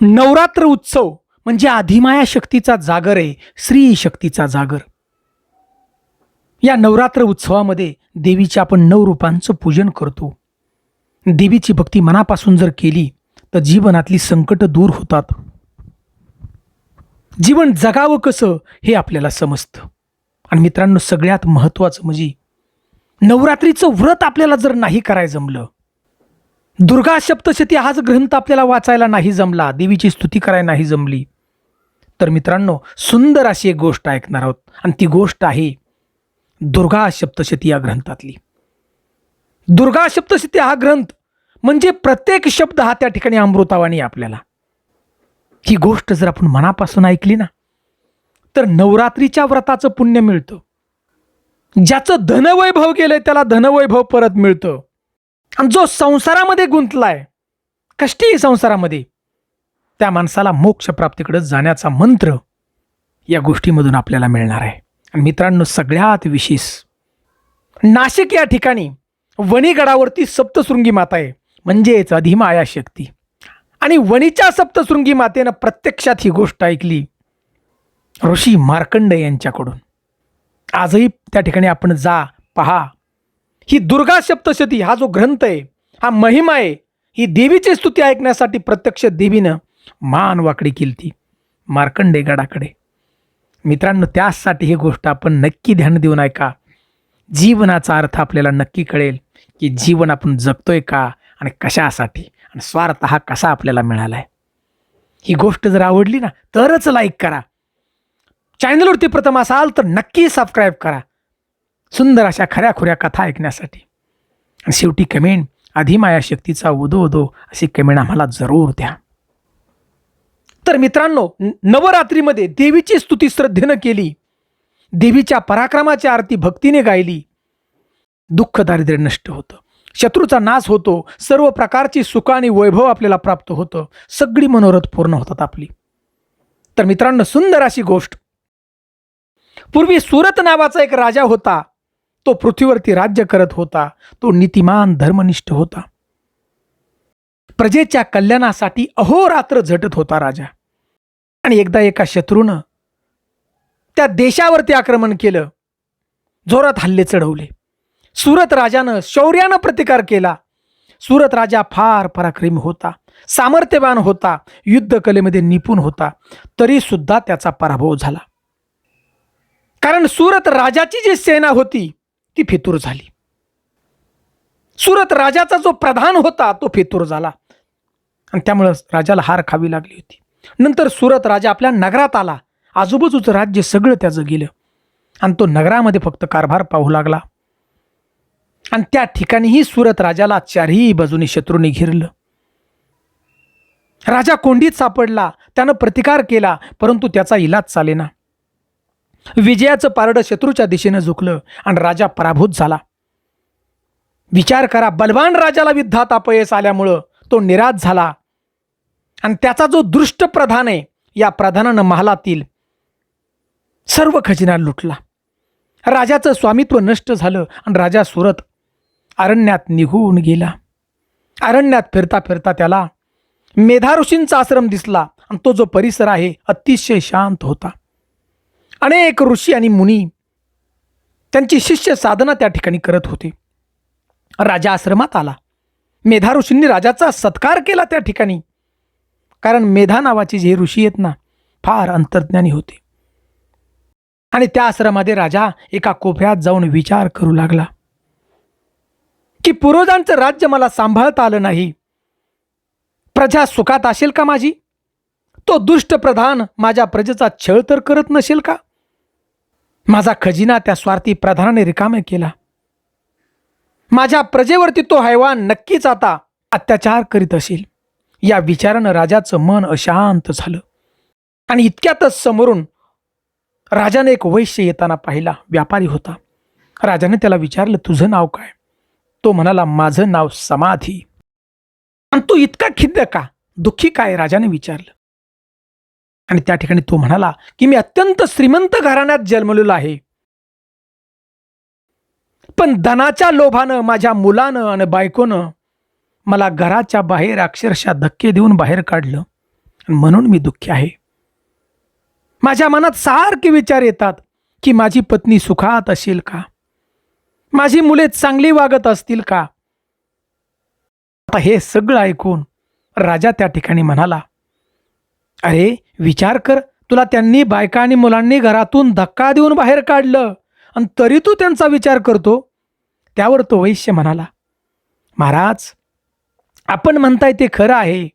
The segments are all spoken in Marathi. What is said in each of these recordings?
नवरात्र उत्सव म्हणजे अधिमाया शक्तीचा जागर आहे स्त्री शक्तीचा जागर. या नवरात्र उत्सवामध्ये देवीच्या आपण नऊ रूपांचं पूजन करतो. देवीची भक्ती मनापासून जर केली तर जीवनातली संकट दूर होतात. जीवन जगावं कसं हे आपल्याला समजतं. आणि मित्रांनो सगळ्यात महत्त्वाचं म्हणजे नवरात्रीचं व्रत आपल्याला जर नाही करायला जमलं दुर्गा सप्तशती हाच ग्रंथ आपल्याला वाचायला नाही जमला देवीची स्तुती करायला नाही जमली. तर मित्रांनो सुंदर अशी एक गोष्ट ऐकणार आहोत आणि ती गोष्ट आहे दुर्गा सप्तशती या ग्रंथातली. दुर्गा सप्तशती हा ग्रंथ म्हणजे प्रत्येक शब्द हा त्या ठिकाणी अमृतावाणी आपल्याला. ही गोष्ट जर आपण मनापासून ऐकली ना तर नवरात्रीच्या व्रताचं पुण्य मिळतं. ज्याचं धनवैभव गेलंय त्याला धनवैभव परत मिळतं. आणि जो संसारामध्ये गुंतलाय कष्टी संसारामध्ये त्या माणसाला मोक्षप्राप्तीकडे जाण्याचा मंत्र या गोष्टीमधून आपल्याला मिळणार आहे. आणि मित्रांनो सगळ्यात विशेष नाशिक या ठिकाणी वणीगडावरती सप्तशृंगी माता आहे. म्हणजेच अधिमाया शक्ती. आणि वणीच्या सप्तशृंगी मातेनं प्रत्यक्षात ही गोष्ट ऐकली ऋषी मार्कंड यांच्याकडून. आजही त्या ठिकाणी आपण जा पहा ही दुर्गा सप्तशती हा जो ग्रंथ आहे हा महिमा आहे ही देवीची स्तुती ऐकण्यासाठी प्रत्यक्ष देवीनं मान वाकडी केली ती मार्कंडे गडाकडे. मित्रांनो त्यासाठी ही गोष्ट आपण नक्की ध्यान देऊन ऐका. जीवनाचा अर्थ आपल्याला नक्की कळेल की जीवन आपण जगतोय का आणि कशासाठी आणि स्वार्थ हा कसा आपल्याला मिळाला आहे ही गोष्ट जर आवडली ना तरच लाईक करा. चॅनलवरती प्रथम असाल तर नक्की सबस्क्राईब करा. सुंदर अशा खऱ्या खुऱ्या कथा ऐकण्यासाठी. आणि शेवटी कमेंट अधिमाया शक्तीचा उदो उदो अशी कमेंट आम्हाला जरूर द्या. तर मित्रांनो नवरात्रीमध्ये देवीची स्तुती श्रद्धेनं केली. देवीच्या पराक्रमाची आरती भक्तीने गायली. दुःख दारिद्र्य नष्ट होतं. शत्रूचा नाश होतो. सर्व प्रकारची सुख आणि वैभव आपल्याला प्राप्त होतं. सगळी मनोरथ पूर्ण होतात आपली. तर मित्रांनो सुंदर अशी गोष्ट. पूर्वी सुरत नावाचा एक राजा होता. तो पृथ्वीवरती राज्य करत होता. तो नीतिमान धर्मनिष्ठ होता. प्रजेच्या कल्याणासाठी अहोरात्र झटत होता राजा. आणि एकदा एका शत्रूनं त्या देशावरती आक्रमण केलं. जोरात हल्ले चढवले. सुरत राजानं शौर्यानं प्रतिकार केला. सुरत राजा फार पराक्रमी होता. सामर्थ्यवान होता. युद्धकलेमध्ये निपुण होता. तरी सुद्धा त्याचा पराभव झाला. कारण सुरत राजाची जी सेना होती ती फितूर झाली. सुरत राजाचा जो प्रधान होता तो फितूर झाला. आणि त्यामुळं राजाला हार खावी लागली होती. नंतर सुरत राजा आपल्या नगरात आला. आजूबाजूचं राज्य सगळं त्याचं गेलं. आणि तो नगरामध्ये फक्त कारभार पाहू लागला. आणि त्या ठिकाणीही सुरत राजाला चारही बाजूनी शत्रूने घेरलं. राजा कोंडीत सापडला. त्यानं प्रतिकार केला परंतु त्याचा इलाज चालेना. विजयाचं पारडं शत्रूच्या दिशेनं झुकलं आणि राजा पराभूत झाला. विचार करा बलवान राजाला युद्धात अपयश आल्यामुळं तो निराश झाला. आणि त्याचा जो दृष्ट प्रधान आहे या प्रधानानं महालातील सर्व खजिना लुटला. राजाचं स्वामित्व नष्ट झालं आणि राजा सुरत अरण्यात निघून गेला. अरण्यात फिरता फिरता त्याला मेधा ऋषींचा आश्रम दिसला आणि तो जो परिसर आहे अतिशय शांत होता. अनेक ऋषी आणि मुनी त्यांची शिष्य साधना त्या ठिकाणी करत होते. राजा आश्रमात आला. मेधा ऋषींनी राजाचा सत्कार केला त्या ठिकाणी. कारण मेधा नावाचे जे ऋषी आहेत ना फार अंतर्ज्ञानी होते. आणि त्या आश्रमामध्ये राजा एका कोपऱ्यात जाऊन विचार करू लागला. की पूर्वजांचं राज्य मला सांभाळता आलं नाही. प्रजा सुखात असेल का माझी? तो दुष्ट प्रधान माझ्या प्रजेचा छळ तर करत नसेल का? माझा खजिना त्या स्वार्थी प्रधानाने रिकामे केला. माझ्या प्रजेवरती तो हैवान नक्कीच आता अत्याचार करीत असेल. या विचारानं राजाचं मन अशांत झालं. आणि इतक्यातच समोरून राजाने एक वैश्य येताना पाहिला व्यापारी होता. राजाने त्याला विचारलं तुझं नाव काय? तो म्हणाला माझं नाव समाधी. आणि तू इतका खिद्द का? दुःखी काय? राजाने विचारलं. आणि त्या ठिकाणी तो म्हणाला की मी अत्यंत श्रीमंत घराण्यात जन्मलेलो आहे. पण धनाच्या लोभानं माझ्या मुलानं आणि बायकोनं मला घराच्या बाहेर अक्षरशः धक्के देऊन बाहेर काढलं. आणि म्हणून मी दुःखी आहे. माझ्या मनात सारखे विचार येतात की माझी पत्नी सुखात असेल का? माझी मुले चांगली वागत असतील का? आता हे सगळं ऐकून राजा त्या ठिकाणी म्हणाला अरे विचार कर. तुला त्यांनी बायका आणि मुलांनी घरातून धक्का देऊन बाहेर काढलं. आणि तरी तू त्यांचा विचार करतो. त्यावर तो वैश्य म्हणाला महाराज आपण म्हणताय ते खरं आहे.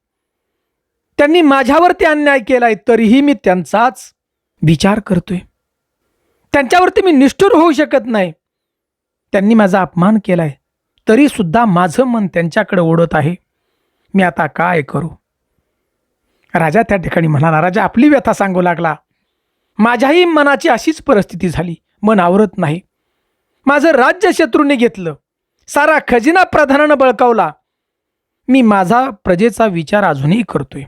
त्यांनी माझ्यावरती अन्याय केलाय तरीही मी त्यांचाच विचार करतोय. त्यांच्यावरती मी निष्ठुर होऊ शकत नाही. त्यांनी माझा अपमान केलाय तरी सुद्धा माझं मन त्यांच्याकडे ओढत आहे. मी आता काय करू? राजा त्या ठिकाणी म्हणाला राजा आपली व्यथा सांगू लागला. माझ्याही मनाची अशीच परिस्थिती झाली. मन आवरत नाही. माझं राज्य शत्रूने घेतलं. सारा खजिना प्रधानानं बळकावला. मी माझा प्रजेचा विचार अजूनही करतोय.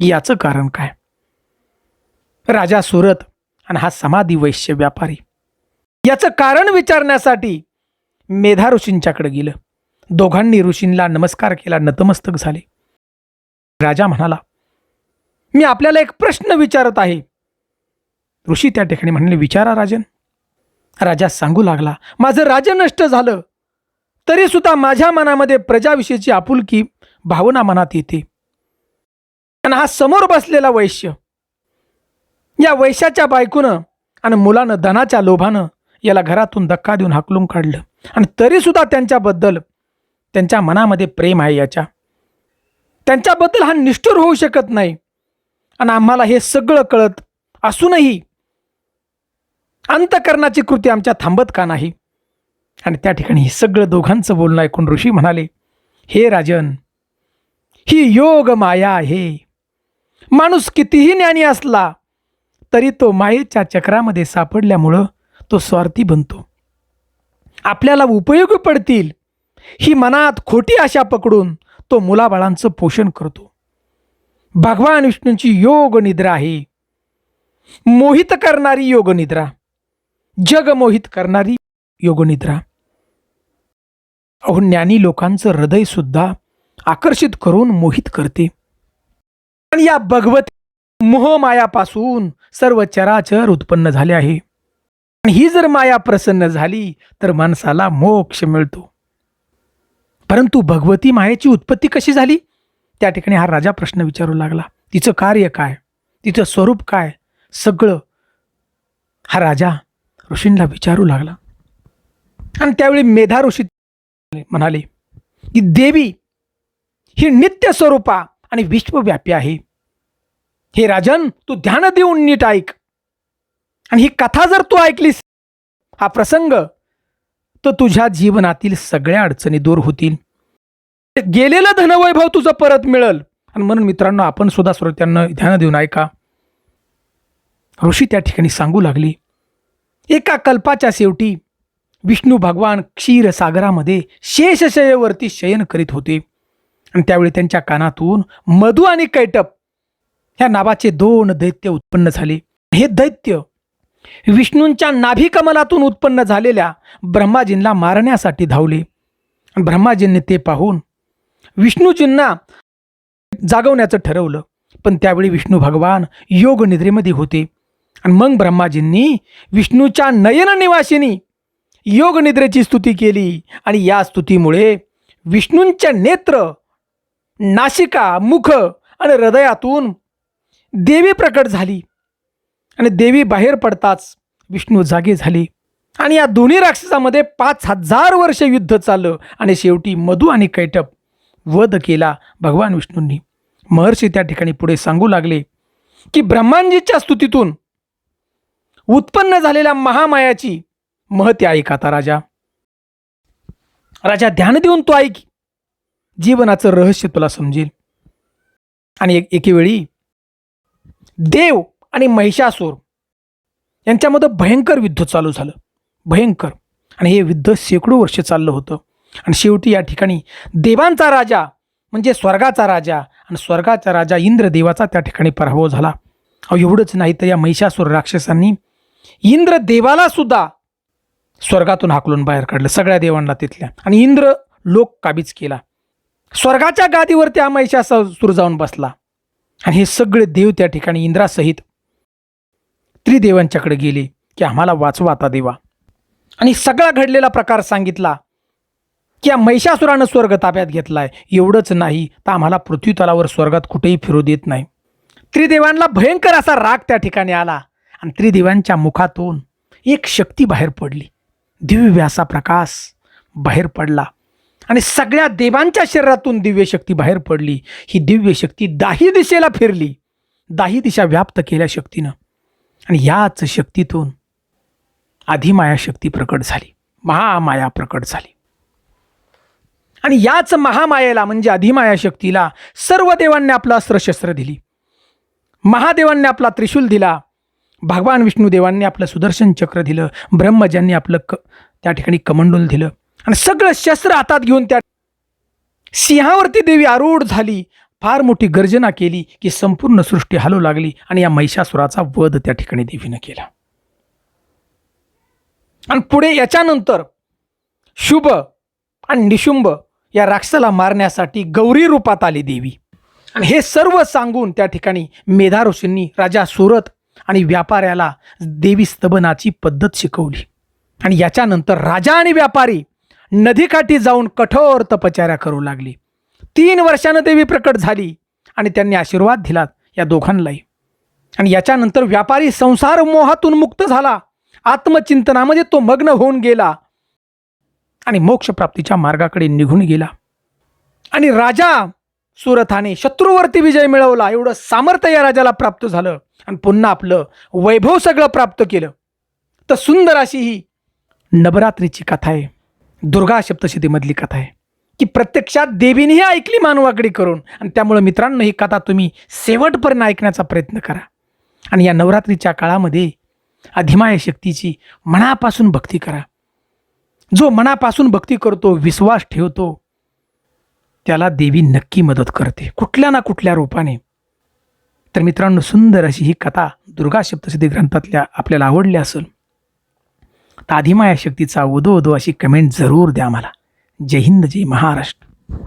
याचं कारण काय? राजा सुरत आणि हा समाधी वैश्य व्यापारी. याचं कारण विचारण्यासाठी मेधा ऋषींच्याकडे गेलं. दोघांनी ऋषींना नमस्कार केला नतमस्तक झाले. राजा म्हणाला मी आपल्याला एक प्रश्न विचारत आहे. ऋषी त्या ठिकाणी म्हणले विचारा राजन. राजा सांगू लागला माझं राज्य नष्ट झालं. तरी सुद्धा माझ्या मनामध्ये प्रजाविषयीची आपुलकी भावना मनात येते. आणि हा समोर बसलेला वैश्य या वैश्याच्या बायकोनं आणि मुलानं धनाच्या लोभानं याला घरातून धक्का देऊन हाकलून काढलं. आणि तरीसुद्धा त्यांच्याबद्दल त्यांच्या मनामध्ये प्रेम आहे याच्या. त्यांच्याबद्दल हा निष्ठुर होऊ शकत नाही. आणि आम्हाला हे सगळं कळत असूनही अंतकरणाची कृती आमच्या थांबत का नाही? आणि त्या ठिकाणी हे सगळं दोघांचं बोलणं ऐकून ऋषी म्हणाले हे राजन ही योग माया आहे. माणूस कितीही ज्ञानी असला तरी तो मायेच्या चक्रामध्ये सापडल्यामुळं तो स्वार्थी बनतो. आपल्याला उपयोगी पडतील. ही मनात खोटी आशा पकडून तो मुलाबाळांचं पोषण करतो. भगवान विष्णूंची योग निद्रा आहे. मोहित करणारी योग निद्रा. जग मोहित करणारी योग निद्रा. अहो ज्ञानी लोकांचं हृदय सुद्धा आकर्षित करून मोहित करते. आणि या भगवत मोहमायापासून सर्व चराचर उत्पन्न झाले आहे. आणि ही जर माया प्रसन्न झाली तर माणसाला मोक्ष मिळतो. परंतु भगवती मायेची उत्पत्ती कशी झाली? त्या ठिकाणी हा राजा प्रश्न विचारू लागला. तिचं कार्य काय? तिचं स्वरूप काय? सगळं हा राजा ऋषींना विचारू लागला. आणि त्यावेळी मेधा ऋषी म्हणाले की देवी ही नित्य स्वरूपा आणि विश्वव्यापी आहे. हे राजन तू ध्यान देऊन नीट ऐक. आणि ही कथा जर तू ऐकलीस हा प्रसंग तर तुझ्या जीवनातील सगळ्या अडचणी दूर होतील. गेलेलं धनवैभव तुझं परत मिळेल. आणि म्हणून मित्रांनो आपण सुद्धा श्रोत्यांना ध्यान देऊन ऐका. ऋषी त्या ठिकाणी सांगू लागली एका कल्पाच्या शेवटी विष्णू भगवान क्षीरसागरामध्ये शेषशयेवरती शयन करीत होते. आणि त्यावेळी त्यांच्या कानातून मधु आणि कैटप ह्या नावाचे दोन दैत्य उत्पन्न झाले. हे दैत्य विष्णूंच्या नाभिकमलातून उत्पन्न झालेल्या ब्रह्माजींना मारण्यासाठी धावले. ब्रह्माजींनी ते पाहून विष्णूजींना जागवण्याचं ठरवलं. पण त्यावेळी विष्णू भगवान योग निद्रेमध्ये होते. आणि मग ब्रह्माजींनी विष्णूच्या नयन निवासिनी योग निद्रेची स्तुती केली. आणि या स्तुतीमुळे विष्णूंच्या नेत्र नाशिका मुख आणि हृदयातून देवी प्रकट झाली. आणि देवी बाहेर पडताच विष्णू जागे झाले. आणि या दोन्ही राक्षसामध्ये पाच हजार वर्ष युद्ध चाललं. आणि शेवटी मधु आणि कैटप वध केला भगवान विष्णूंनी. महर्षी त्या ठिकाणी पुढे सांगू लागले की ब्रह्मांजीच्या स्तुतीतून उत्पन्न झालेल्या महामायाची महती ऐक आता राजा? राजा ध्यान देऊन तो ऐक. जीवनाचं रहस्य तुला समजेल. आणि एक एकेवेळी देव आणि महिषासूर यांच्यामध्ये भयंकर युद्ध चालू झालं. भयंकर. आणि हे युद्ध शेकडो वर्ष चाललं होतं. आणि शेवटी या ठिकाणी देवांचा राजा म्हणजे स्वर्गाचा राजा आणि स्वर्गाचा राजा इंद्रदेवाचा त्या ठिकाणी पराभव झाला. अहो एवढंच नाही तर या महिषासूर राक्षसांनी इंद्र देवाला सुद्धा स्वर्गातून हाकलून बाहेर काढलं सगळ्या देवांना तिथल्या. आणि इंद्र लोक काबीज केला. स्वर्गाच्या गादीवर त्या महिषासूर जाऊन बसला. आणि हे सगळे देव त्या ठिकाणी इंद्रासहित त्रिदेवांच्याकडे गेले की आम्हाला वाचवा आता देवा. आणि सगळा घडलेला प्रकार सांगितला. की या महिषासुरानं स्वर्ग ताब्यात घेतलाय. एवढंच नाही तर आम्हाला पृथ्वीतलावर स्वर्गात कुठेही फिरू देत नाही. त्रिदेवांना भयंकर असा राग त्या ठिकाणी आला. आणि त्रिदेवांच्या मुखातून एक शक्ती बाहेर पडली. दिव्य असा प्रकाश बाहेर पडला. आणि सगळ्या देवांच्या शरीरातून दिव्य शक्ती बाहेर पडली. ही दिव्य शक्ती दाही दिशेला फिरली. दाही दिशा व्याप्त केल्या शक्तीनं. आणि याच शक्तीतून अधिमाया शक्ती प्रकट झाली. महामाया प्रकट झाली. आणि याच महामायेला म्हणजे अधिमाया शक्तीला सर्व देवांनी आपलं अस्त्रशस्त्र दिली. महादेवांनी आपला त्रिशूल दिला. भगवान विष्णुदेवांनी आपलं सुदर्शन चक्र दिलं. ब्रह्मजांनी आपलं क त्या ठिकाणी कमंडूल दिलं. आणि सगळं शस्त्र हातात घेऊन त्या सिंहावरती देवी आरूढ झाली. फार मोठी गर्जना केली की संपूर्ण सृष्टी हलू लागली आणि या महिषासुराचा वध त्या ठिकाणी देवीनं केला. आणि पुढे याच्यानंतर शुभ आणि निशुंभ या राक्षसाला मारण्यासाठी गौरी रूपात आली देवी. आणि हे सर्व सांगून त्या ठिकाणी मेधा ऋषींनी राजा सुरत आणि व्यापाऱ्याला देवी स्तबनाची पद्धत शिकवली. आणि याच्यानंतर राजा आणि व्यापारी नदीकाठी जाऊन कठोर तपचाऱ्या करू लागली. तीन वर्षानं देवी प्रकट झाली आणि त्यांनी आशीर्वाद दिलात या दोघांनाही. आणि याच्यानंतर व्यापारी संसार मोहातून मुक्त झाला. आत्मचिंतनामध्ये म्हणजे तो मग्न होऊन गेला. आणि मोक्षप्राप्तीच्या मार्गाकडे निघून गेला. आणि राजा सुरथाने शत्रूवरती विजय मिळवला. एवढं सामर्थ्य या राजाला प्राप्त झालं. आणि पुन्हा आपलं वैभव सगळं प्राप्त केलं. तर सुंदर अशी ही नवरात्रीची कथा आहे. दुर्गा सप्तशतीमधली कथा आहे. की प्रत्यक्षात देवीनेही ऐकली मानवाकडे करून. आणि त्यामुळं मित्रांनो ही कथा तुम्ही शेवटपर्यंत ऐकण्याचा प्रयत्न करा. आणि या नवरात्रीच्या काळामध्ये अधिमाय शक्तीची मनापासून भक्ती करा. जो मनापासून भक्ती करतो विश्वास ठेवतो त्याला देवी नक्की मदत करते कुठल्या ना कुठल्या रूपाने. तर मित्रांनो सुंदर अशी ही कथा दुर्गा सप्तशती ग्रंथातल्या आपल्याला आवडली असेल तर आधिमाया शक्तीचा उदो उदो अशी कमेंट जरूर द्या मला. जय हिंद जय महाराष्ट्र.